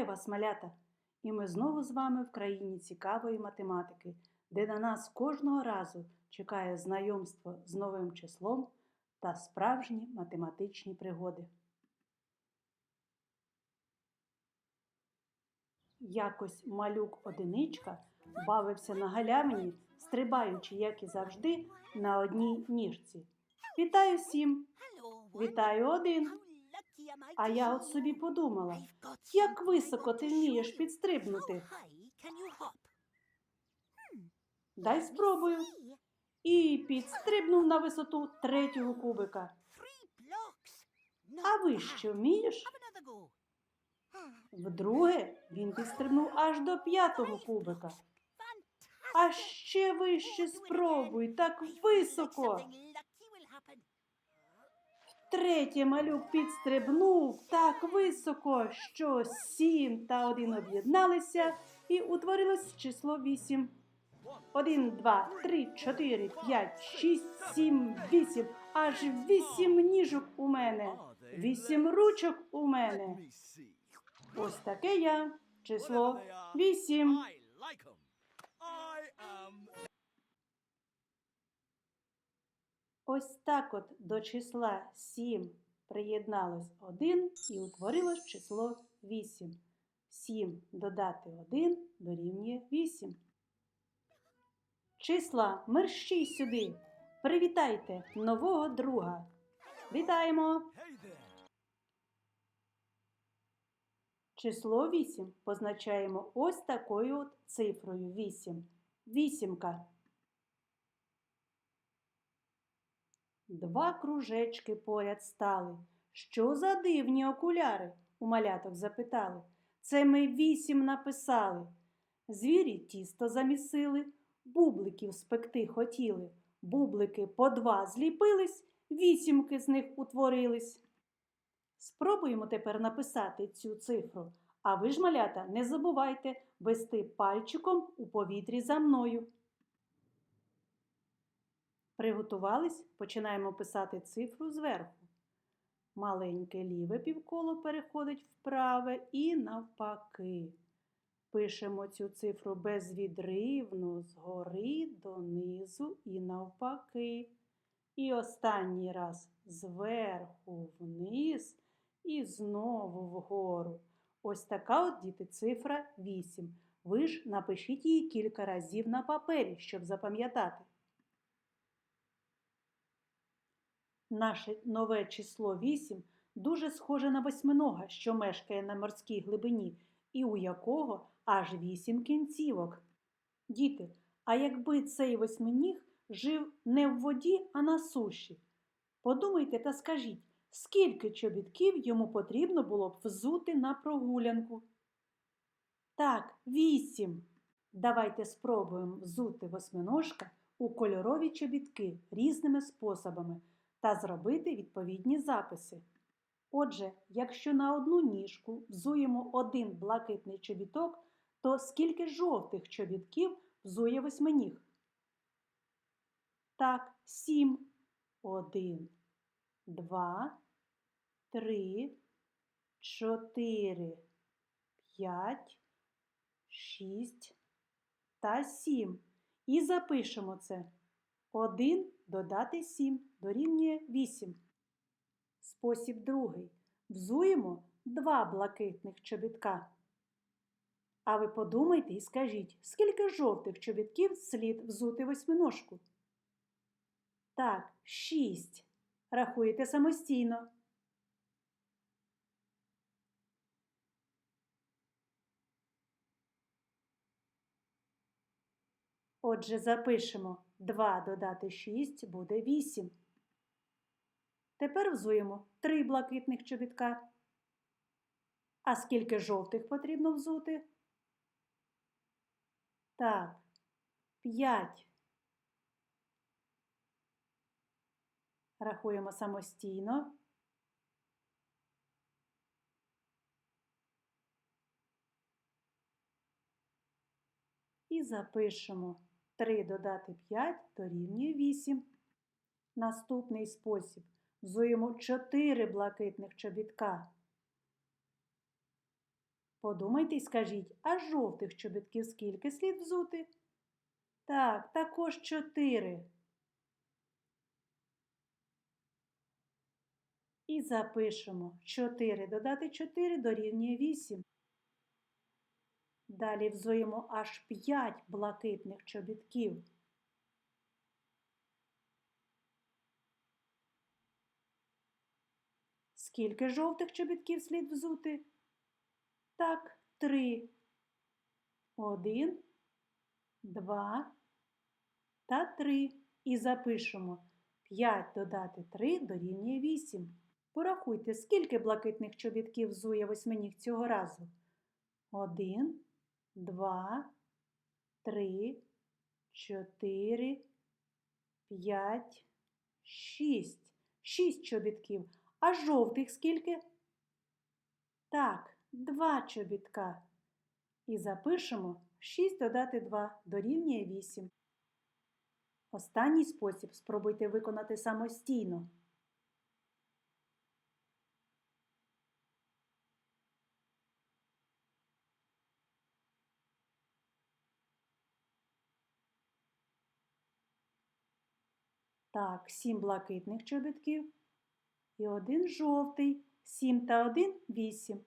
Вітаю вас, малята! І ми знову з вами в країні цікавої математики, де на нас кожного разу чекає знайомство з новим числом та справжні математичні пригоди. Якось малюк одиничка бавився на галявині, стрибаючи, як і завжди, на одній ніжці. Вітаю всім! Вітаю один! А я от собі подумала, як високо ти вмієш підстрибнути. Дай спробую. І підстрибнув на висоту третього кубика. А ви що вмієш? Вдруге він підстрибнув аж до п'ятого кубика. А ще вище спробуй, так високо. Третє малюк підстрибнув так високо, що сім та один об'єдналися і утворилось число вісім. Один, два, три, чотири, п'ять, шість, сім, вісім. Аж вісім ніжок у мене. Вісім ручок у мене. Ось таке я. Число вісім. Ось так от до числа 7 приєдналось 1 і утворилось число 8. 7 додати 1 дорівнює 8. Числа мерщій сюди. Привітайте нового друга. Вітаємо! Число 8 позначаємо ось такою от цифрою 8. Вісімка. Два кружечки поряд стали. Що за дивні окуляри? у маляток запитали. Це ми вісім написали. Звірі тісто замісили, бубликів спекти хотіли. Бублики по два зліпились, вісімки з них утворились. Спробуємо тепер написати цю цифру. А ви ж, малята, не забувайте вести пальчиком у повітрі за мною. Приготувались, починаємо писати цифру зверху. Маленьке ліве півколо переходить в праве і навпаки. Пишемо цю цифру безвідривно згори донизу і навпаки. І останній раз зверху вниз і знову вгору. Ось така от діти цифра 8. Ви ж напишіть її кілька разів на папері, щоб запам'ятати. Наше нове число 8 дуже схоже на восьминога, що мешкає на морській глибині, і у якого аж вісім кінцівок. Діти, а якби цей восьминіг жив не в воді, а на суші? Подумайте та скажіть, скільки чобітків йому потрібно було б взути на прогулянку? Так, вісім. Давайте спробуємо взути восьминожка у кольорові чобітки різними способами та зробити відповідні записи. Отже, якщо на одну ніжку взуємо один блакитний чобіток, то скільки жовтих чобітків взує восьминіг? Так, сім. Один, два, три, чотири, п'ять, шість та сім. І запишемо це. 1 додати 7 дорівнює 8. Спосіб другий. Взуємо два блакитних чобітка. А ви подумайте і скажіть, скільки жовтих чобітків слід взути восьминожку? Так, 6. Рахуєте самостійно. Отже, запишемо 2 додати 6 буде 8. Тепер взуємо 3 блакитних чобітка. А скільки жовтих потрібно взути? Так, 5. Рахуємо самостійно. І запишемо 3 додати 5 дорівнює 8. Наступний спосіб. Взуємо 4 блакитних чобітка. Подумайте й скажіть, а жовтих чобітків скільки слід взути? Так, також чотири. І запишемо 4 додати 4 дорівнює 8. Далі взуємо аж 5 блакитних чобітків. Скільки жовтих чобітків слід взути? Так, 3. 1, 2 та 3. І запишемо 5 додати 3 дорівнює 8. Порахуйте, скільки блакитних чобітків взує восьминіг цього разу. Один, два, три, чотири, п'ять, шість. Шість чобітків. А жовтих скільки? Так, два чобітка. І запишемо 6 додати 2 дорівнює 8. Останній спосіб спробуйте виконати самостійно. Так, сім блакитних чобітків і один жовтий. Сім та один вісім.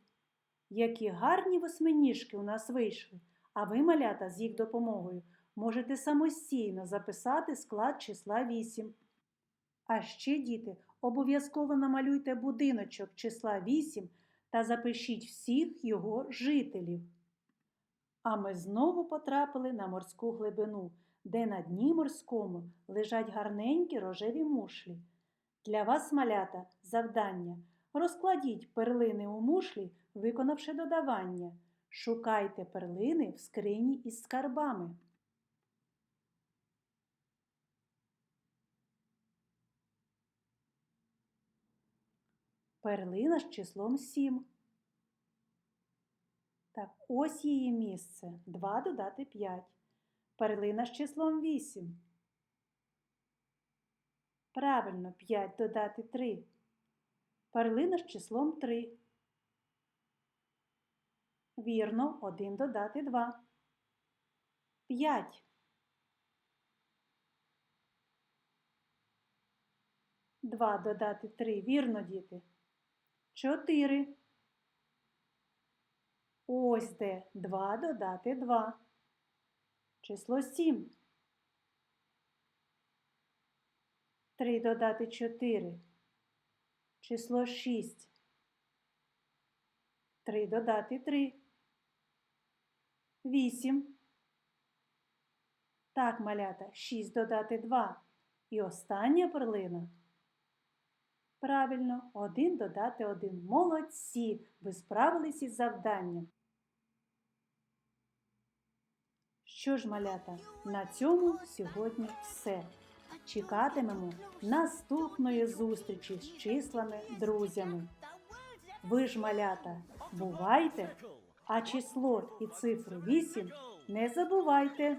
Які гарні восьминіжки у нас вийшли, а ви, малята, з їх допомогою можете самостійно записати склад числа 8. А ще, діти, обов'язково намалюйте будиночок числа 8 та запишіть всіх його жителів. А ми знову потрапили на морську глибину, де на дні морському лежать гарненькі рожеві мушлі. Для вас, малята, завдання. Розкладіть перлини у мушлі, виконавши додавання. Шукайте перлини в скрині із скарбами. Перлина з числом 7. Так, ось її місце. 2 додати 5. Перлина з числом 8. Правильно, 5 додати 3. Перлина з числом 3. Вірно, 1 додати 2. 5. Два додати 3. Вірно, діти. 4. Ось де 2 додати 2. Число 7. 3 додати 4. Число 6. 3 додати 3. 8. Так, малята, 6 додати 2. І остання перлина. Правильно, 1 додати 1. Молодці! Ви справились із завданням. Що ж, малята, на цьому сьогодні все чекатимемо наступної зустрічі з числами друзями. Ви ж, малята, бувайте, а число і цифру 8 не забувайте.